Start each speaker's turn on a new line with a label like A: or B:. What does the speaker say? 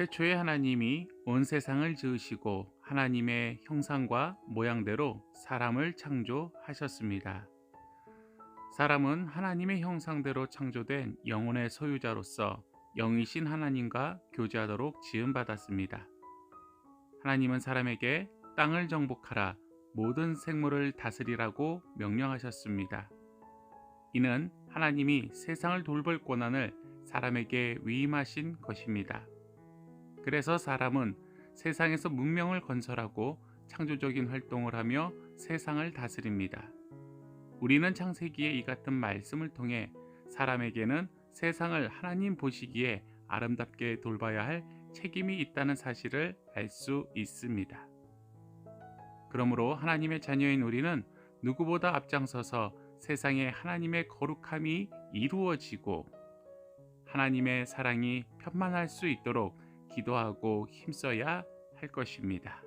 A: 태초에 하나님이 온 세상을 지으시고 하나님의 형상과 모양대로 사람을 창조하셨습니다. 사람은 하나님의 형상대로 창조된 영혼의 소유자로서 영이신 하나님과 교제하도록 지음받았습니다. 하나님은 사람에게 땅을 정복하라 모든 생물을 다스리라고 명령하셨습니다. 이는 하나님이 세상을 돌볼 권한을 사람에게 위임하신 것입니다. 그래서 사람은 세상에서 문명을 건설하고 창조적인 활동을 하며 세상을 다스립니다. 우리는 창세기의 이 같은 말씀을 통해 사람에게는 세상을 하나님 보시기에 아름답게 돌봐야 할 책임이 있다는 사실을 알 수 있습니다. 그러므로 하나님의 자녀인 우리는 누구보다 앞장서서 세상에 하나님의 거룩함이 이루어지고 하나님의 사랑이 편만할 수 있도록 기도하고 힘써야 할 것입니다.